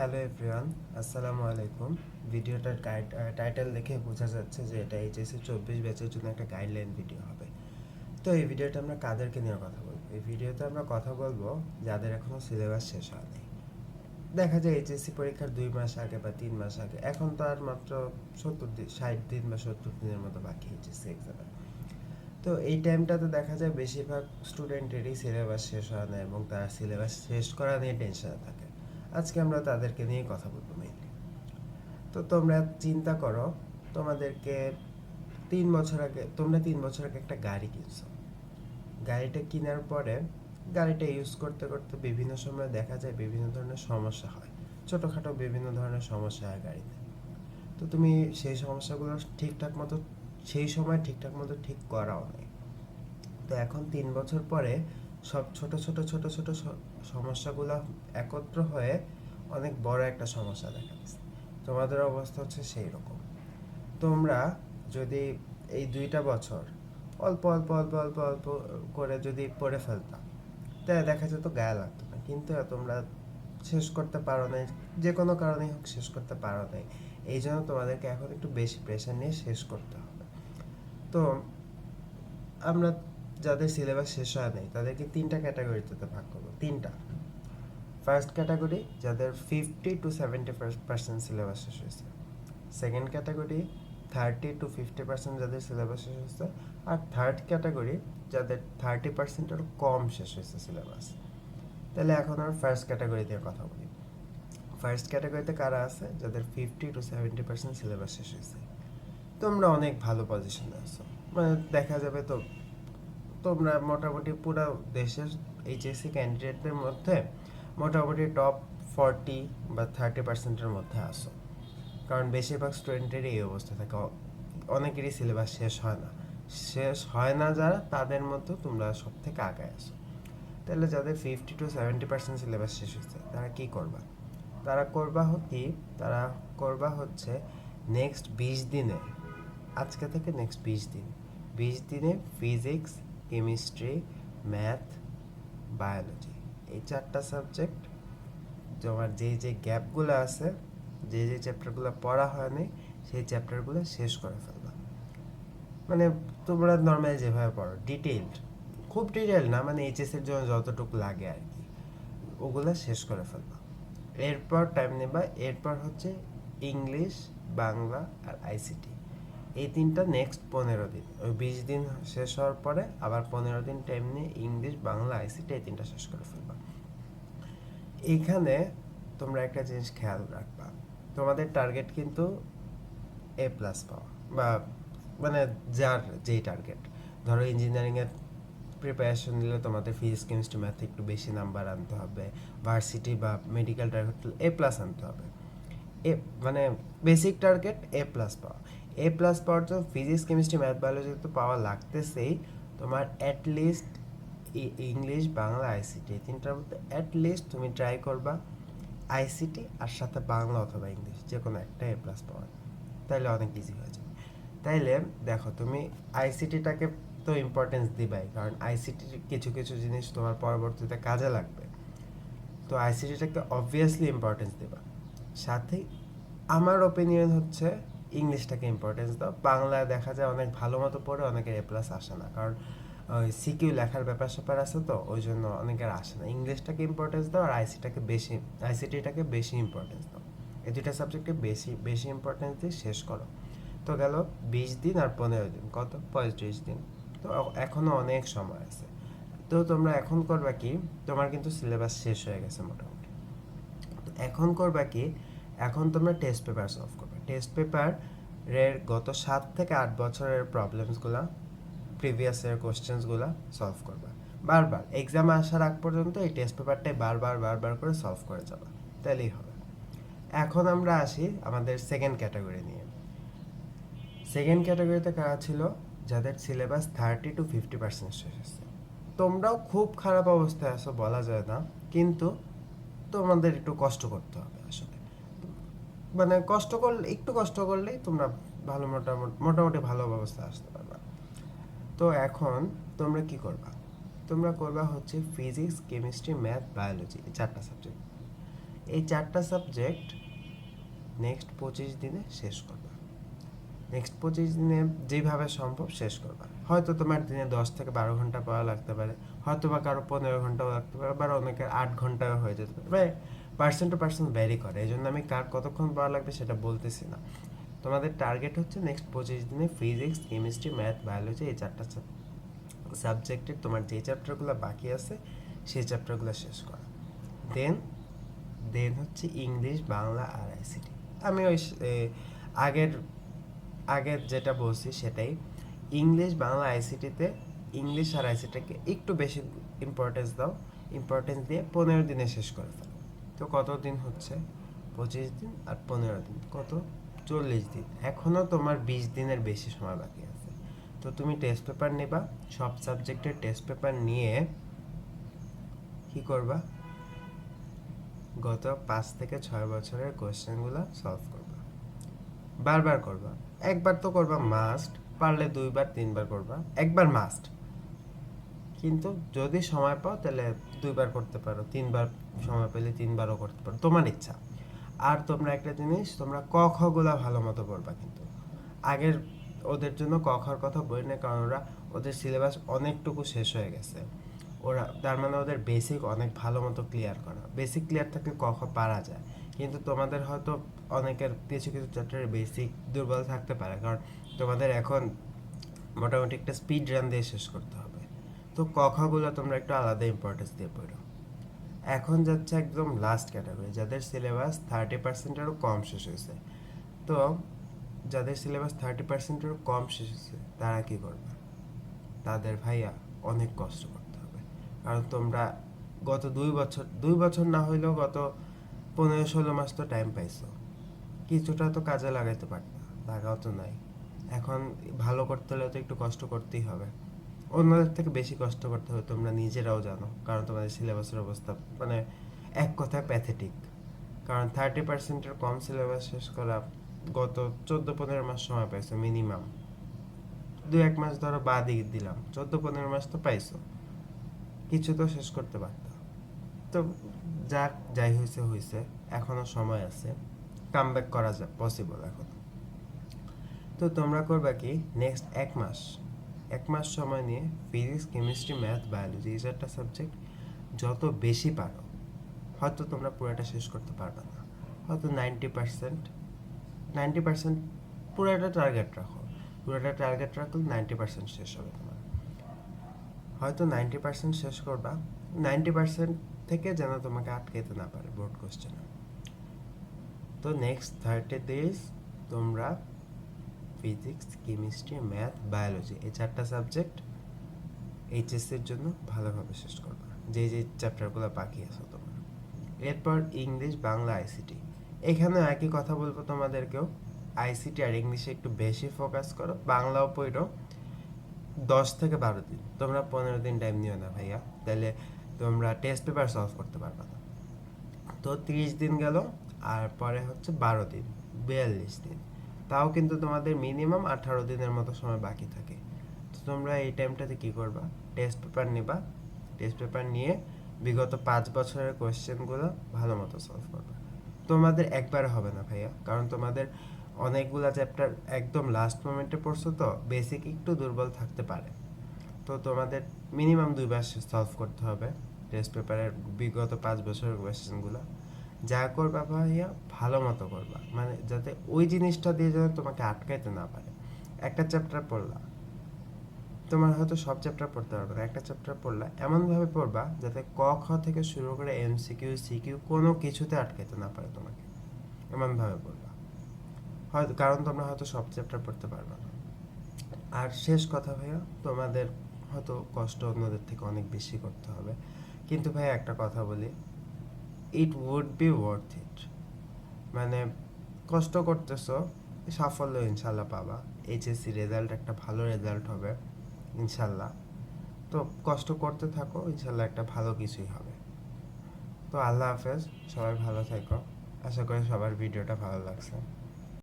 Hello everyone আসসালামু আলাইকুম ভিডিওটার টাইটেল দেখে বোঝা যাচ্ছে যে এটা এইচএসসি চব্বিশ ব্যাচের জন্য একটা গাইডলাইন ভিডিও হবে। তো এই ভিডিওটা আমরা কাদেরকে নিয়ে কথা বলব? এই ভিডিওতে আমরা কথা বলব যাদের এখনও সিলেবাস শেষ হয়নি। দেখা যায় এইচএসসি পরীক্ষার দুই মাস আগে বা তিন মাস আগে। এখন তো আর মাত্র সত্তর দিন ষাট দিন বা সত্তর দিনের মতো বাকি এইচএসসি এক্সামে তো এই টাইমটাতে দেখা যায় বেশিরভাগ স্টুডেন্টেরই সিলেবাস শেষ হয় না এবং তারা সিলেবাস শেষ করা নিয়ে টেনশনে থাকে। আজকে আমরা তাদেরকে নিয়ে কথা বলব মেইনলি তো তোমরা চিন্তা করো, তোমাদেরকে তিন বছর আগে, তোমরা তিন বছর আগে একটা গাড়ি কিনছো। গাড়িটা কেনার পরে গাড়িটা ইউজ করতে করতে বিভিন্ন সময় দেখা যায় বিভিন্ন ধরনের সমস্যা হয়। ছোটোখাটো বিভিন্ন ধরনের সমস্যা হয় গাড়িতে। তো তুমি সেই সমস্যাগুলো ঠিকঠাক মতো, সেই সময় ঠিকঠাক মতো ঠিক করাও নেই। তো এখন তিন বছর পরে সব ছোট ছোট ছোট ছোট সমস্যাগুলো একত্র হয়ে অনেক বড় একটা সমস্যা দেখা দিচ্ছে। তোমাদের অবস্থা হচ্ছে সেই রকম তোমরা যদি এই দুইটা বছর অল্প অল্প অল্প অল্প অল্প করে যদি পড়ে ফেলতাম তাহলে দেখা যেত গায়ে লাগতো না। কিন্তু তোমরা শেষ করতে পারো নাই, যে কোনো কারণেই হোক শেষ করতে পারো নাই। এই জন্য তোমাদেরকে এখন একটু বেশি প্রেশার নিয়ে শেষ করতে হবে। তো আমরা যাদের সিলেবাস শেষ হয় নাই, তাদেরকে তিনটা ক্যাটাগরিতে ভাগ করব, তিনটা। ফার্স্ট ক্যাটাগরি যাদের fifty to seventy percent syllabus শেষ হয়েছে। Second category thirty to fifty percent যাদের সিলেবাস শেষ হয়েছে, আর থার্ড ক্যাটাগরি যাদের থার্টি পার্সেন্টের কম শেষ হয়েছে সিলেবাস তাহলে এখন আর ফার্স্ট ক্যাটাগরি দিয়ে কথা বলি। ফার্স্ট ক্যাটাগরিতে কারা আছে? যাদের fifty to seventy percent syllabus শেষ হয়েছে। তোমরা অনেক ভালো পজিশনে আছো। মানে দেখা যাবে তো তোমরা মোটামুটি পুরো দেশের এইচএসসি ক্যান্ডিডেটদের মধ্যে মোটামুটি টপ ফর্টি বা থার্টি পার্সেন্টের মধ্যে আসো কারণ বেশিরভাগ স্টুডেন্টেরই এই অবস্থা থাকে। অনেকেরই সিলেবাস শেষ হয় না। শেষ হয় না যারা, তাদের মধ্যে তোমরা সব থেকে আগায় আসো তাহলে যাদের fifty to seventy percent syllabus শেষ হয়েছে, তারা কী করবা? তারা করবা হ- কি? তারা করবা হচ্ছে নেক্সট বিশ দিনে, আজকে থেকে নেক্সট বিশ দিন। বিশ দিনে ফিজিক্স কেমিস্ট্রি ম্যাথ বায়োলজি এই চারটা সাবজেক্ট তোমার যে যে গ্যাপগুলো আছে, যে যে চ্যাপ্টারগুলো পড়া হয়নি, সেই চ্যাপ্টারগুলো শেষ করে ফেলবা। মানে তোমরা নর্মালি যেভাবে পড়ো ডিটেইলড খুব ডিটেল না মানে এইচএসের জন্য যতটুকু লাগে আর কি। ওগুলো শেষ করে ফেলবা। এরপর টাইম নেবা, এরপর হচ্ছে ইংলিশ বাংলা আর আইসিটি এই তিনটা নেক্সট পনেরো দিন। ওই বিশ দিন শেষ হওয়ার পরে আবার পনেরো দিন টাইম নিয়ে ইংলিশ, বাংলা আইসিটি এই তিনটা শেষ করে ফেলবা। এখানে তোমরা একটা জিনিস খেয়াল রাখবা। তোমাদের টার্গেট কিন্তু এ প্লাস পাওয়া বা মানে যার যেই টার্গেট ধরো ইঞ্জিনিয়ারিংয়ের প্রিপারেশন নিলে তোমাদের ফিজিক্স কেমিস্ট্রি ম্যাথ একটু বেশি নাম্বার আনতে হবে। ভার্সিটি বা মেডিকেল টার্গেট এ প্লাস আনতে হবে। এ মানে বেসিক টার্গেট এ প্লাস পাওয়া। এ প্লাস পাওয়ার জন্য ফিজিক্স কেমিস্ট্রি ম্যাথ বায়োলজি তো পাওয়া লাগতেছেই। তোমার অ্যাটলিস্ট ইংলিশ, বাংলা আইসিটি তিনটার মধ্যে অ্যাটলিস্ট তুমি ট্রাই করবা আইসিটি আর সাথে বাংলা অথবা ইংলিশ যে কোনো একটা এ প্লাস পাওয়ার তাইলে অনেক ইজি হয়ে যাবে। তাইলে দেখো, তুমি আইসিটিটাকে তো ইম্পর্টেন্স দিবাই, কারণ আইসিটির কিছু কিছু জিনিস তোমার পরবর্তীতে কাজে লাগবে। তো আইসিটিটাকে অবভিয়াসলি ইম্পর্টেন্স দেবা। সাথে আমার ওপিনিয়ন হচ্ছে ইংলিশটাকে ইম্পর্টেন্স দাও। বাংলায় দেখা যায় অনেক ভালো মতো পড়ে অনেকের এ প্লাস আসে না। কারণ, ওই সিকিউ লেখার ব্যাপার স্যাপার আছে তো, ওই জন্য অনেকের আসে না। ইংলিশটাকে ইম্পর্টেন্স দাও আর আইসিটাকে বেশি আইসিটিটাকে বেশি ইম্পর্টেন্স দাও। এই দুইটা সাবজেক্টকে বেশি বেশি ইম্পর্টেন্স দিয়ে শেষ করো। তো গেল বিশ দিন আর পনেরো দিন। কত? পঁয়ত্রিশ দিন। তো এখনও অনেক সময় আছে। তো তোমরা এখন করবা কি? তোমার কিন্তু সিলেবাস শেষ হয়ে গেছে মোটামুটি। তো এখন করবা কি? এখন তোমরা টেস্ট পেপার সলভ করবে। টেস্ট পেপার এর গত সাত থেকে আট বছরের প্রবলেমসগুলো প্রিভিয়াস ইয়ার কোশ্চেন্সগুলো সলভ করবা। বারবার এক্সাম আসার আগ পর্যন্ত এই টেস্ট পেপারটাই বারবার বারবার করে সলভ করে যাবা। তাহলেই হবে। এখন আমরা আসি আমাদের সেকেন্ড ক্যাটাগরি নিয়ে। সেকেন্ড ক্যাটাগরিতে কারা ছিল? যাদের syllabus thirty to fifty percent শেষ হয়েছে। তোমরাও খুব খারাপ অবস্থায় আছো, বলা যায় না। কিন্তু তোমাদের একটু কষ্ট করতে হবে। মানে কষ্ট করলে একটু কষ্ট করলেই তোমরা ভালো মোটামুটি মোটামুটি ভালো অবস্থায় আসতে পারবা। তো এখন তোমরা কি করবা? তোমরা করবা হচ্ছে ফিজিক্স কেমিস্ট্রি ম্যাথ বায়োলজি এই চারটা সাবজেক্ট এই চারটা সাবজেক্ট নেক্সট পঁচিশ দিনে শেষ করবা। নেক্সট পঁচিশ দিনে যেভাবে সম্ভব শেষ করবা। হয়তো তোমার দিনে দশ থেকে বারো ঘণ্টা পড়া লাগতে পারে। হয়তো বা কারও পনেরো ঘন্টাও লাগতে পারে বা অনেকের আট ঘন্টাও হয়ে যেতে পারে। মানে পার্সেন্ট টু পার্সেন্ট ভ্যারি করে এই জন্য আমি কার কতক্ষণ পড়া লাগবে সেটা বলতেছি না। তোমাদের টার্গেট হচ্ছে নেক্সট পঁচিশ দিনে ফিজিক্স কেমিস্ট্রি ম্যাথ বায়োলজি এই চারটা সাবজেক্টের তোমার যে চ্যাপ্টারগুলো বাকি আছে, সেই চ্যাপ্টারগুলো শেষ করা। দেন দেন হচ্ছে ইংলিশ, বাংলা আর আইসিটি আমি ওই আগের আগের যেটা বলছি সেটাই। ইংলিশ, বাংলা আইসিটিতে ইংলিশ আর আইসিটিকে একটু বেশি ইম্পর্টেন্স দাও। ইম্পর্টেন্স দিয়ে পনেরো দিনে শেষ করে ফেলো। তো কত দিন হচ্ছে? পঁচিশ দিন আর পনেরো দিন। কত? চল্লিশ দিন। এখনও তোমার বিশ দিনের বেশি সময় বাকি আছে। তো তুমি টেস্ট পেপার নেবা। সব সাবজেক্টের টেস্ট পেপার নিয়ে কি করবা? গত পাঁচ থেকে ছয় বছরের কোয়েশ্চেনগুলো সলভ করবা। বারবার করবা। একবার তো করবা মাস্ট পারলে দুইবার, তিনবার করবা। একবার মাস্ট কিন্তু যদি সময় পাও তাহলে দুইবার করতে পারো, তিনবার সময় পেলে তিনবারও করতে পারো, তোমার ইচ্ছা। আর তোমরা একটা জিনিস, তোমরা ক, খ গুলা ভালো মতো পড়বা কিন্তু। আগের ওদের জন্য ক, খর কথা বই না কারণ ওরা ওদের সিলেবাস অনেকটুকু শেষ হয়ে গেছে। ওরা, তার মানে ওদের বেসিক অনেক ভালো মতো ক্লিয়ার করা। বেসিক ক্লিয়ার থাকলে ক, খ পারা যায়। কিন্তু তোমাদের হয়তো অনেকের কিছু কিছু চ্যাপ্টারের বেসিক দুর্বল থাকতে পারে, কারণ তোমাদের এখন মোটামুটি একটা স্পিড রান দিয়ে শেষ করতে হবে। তো ক খগুলো তোমরা একটু আলাদা ইম্পর্টেন্স দিয়ে পড়ো। এখন যাচ্ছে একদম লাস্ট ক্যাটাগরি যাদের সিলেবাস থার্টি পার্সেন্টেরও কম শেষ হয়েছে। তো যাদের সিলেবাস থার্টি পার্সেন্টেরও কম শেষ হয়েছে, তারা কি করবে? তাদের ভাইয়া অনেক কষ্ট করতে হবে। কারণ তোমরা গত দুই বছর দুই বছর না হইলেও গত পনেরো ষোলো মাস তো টাইম পাইছো। কিছুটা তো কাজে লাগাইতে পারতা, লাগাও তো নাই। এখন ভালো করতে হলে তো একটু কষ্ট করতেই হবে। অন্যদের থেকে বেশি কষ্ট করতে হবে, তোমরা নিজেরাও জানো, কারণ তোমাদের সিলেবাসের অবস্থা মানে এক কথায় প্যাথেটিক কারণ থার্টি পার্সেন্টের কম সিলেবাস শেষ করা গত চোদ্দ পনেরো মাস সময় পাইছো মিনিমাম দু এক মাস ধরো বাদই দিলাম, চোদ্দ পনেরো মাস তো পাইছো। কিছু তো শেষ করতে পারতাম তো যাক, যাই হয়েছে হয়েছে এখনও সময় আছে। কাম ব্যাক করা যায় পসিবল এখন। তো তোমরা করবা কি নেক্সট এক মাস এক মাস সময় নিয়ে ফিজিক্স কেমিস্ট্রি ম্যাথ বায়োলজি এই চারটা সাবজেক্ট যত বেশি পারো, হয়তো তোমরা পুরোটা শেষ করতে পারবে না। হয়তো নাইনটি পার্সেন্ট নাইনটি পার্সেন্ট পুরোটা টার্গেট রাখো। পুরোটা টার্গেট রাখলে নাইনটি পার্সেন্ট শেষ হবে তোমার। হয়তো নাইনটি পার্সেন্ট শেষ করবা নাইনটি পার্সেন্ট থেকে যেন তোমাকে আটকাইতে না পারে বোর্ড কোশ্চেনে তো নেক্সট থার্টি ডেজ তোমরা ফিজিক্স কেমিস্ট্রি ম্যাথ বায়োলজি এই চারটা সাবজেক্ট এইচএসসির জন্য ভালোভাবে শেষ করবা। যে যে চ্যাপ্টারগুলো বাকি আছে তোমার। এরপর ইংলিশ, বাংলা আইসিটি এখানে একই কথা বলব তোমাদেরকেও। আইসিটি আর ইংলিশে একটু বেশি ফোকাস করো। বাংলাও পড়ো। দশ থেকে বারো দিন। তোমরা পনেরো দিন টাইম নিও না ভাইয়া। তাহলে তোমরা টেস্ট পেপার সলভ করতে পারবে না। তো তিরিশ দিন গেল, আর পরে হচ্ছে বারো দিন, বিয়াল্লিশ দিন। তাও কিন্তু তোমাদের মিনিমাম আঠারো দিনের মতো সময় বাকি থাকে। তো তোমরা এই টাইমটাতে কি করবা? টেস্ট পেপার নিবা। টেস্ট পেপার নিয়ে বিগত পাঁচ বছরের কোয়েশ্চেনগুলো ভালো মতো সলভ করবে। তোমাদের একবারে হবে না ভাইয়া, কারণ তোমাদের অনেকগুলা চ্যাপ্টার একদম লাস্ট মোমেন্টে পড়ছো তো বেসিক একটু দুর্বল থাকতে পারে। তো তোমাদের মিনিমাম দুইবার সলভ করতে হবে। টেস্ট পেপারের বিগত পাঁচ বছরের কোয়েশ্চেনগুলো যা করবা ভাইয়া, ভালো মতো করবা। মানে যাতে ওই জিনিসটা দিয়ে যেন তোমাকে আটকাইতে না পারে। একটা চ্যাপ্টার পড়লা। তোমার হয়তো সব চ্যাপ্টার পড়তে পারবে না। একটা চ্যাপ্টার পড়লা, এমনভাবে পড়বা যাতে ক, খ থেকে শুরু করে এমসিকিউ সিকিউ কোনো কিছুতে আটকাইতে না পারে তোমাকে। এমনভাবে পড়বা। হয়তো, কারণ তোমরা হয়তো সব চ্যাপ্টার পড়তে পারবে না। আর শেষ কথা ভাইয়া, তোমাদের হয়তো কষ্ট অন্যদের থেকে অনেক বেশি করতে হবে। কিন্তু ভাই একটা কথা বলি। It would be worth it মানে কষ্ট করতেছো, সাফল্য ইনশাল্লাহ পাবা। এইচএসসি রেজাল্ট একটা ভালো রেজাল্ট হবে, ইনশাল্লাহ। তো কষ্ট করতে থাকো, ইনশাল্লাহ একটা ভালো কিছুই হবে। তো আল্লাহ হাফেজ, সবাই ভালো থেকো। আশা করি সবার ভিডিওটা ভালো লাগছে।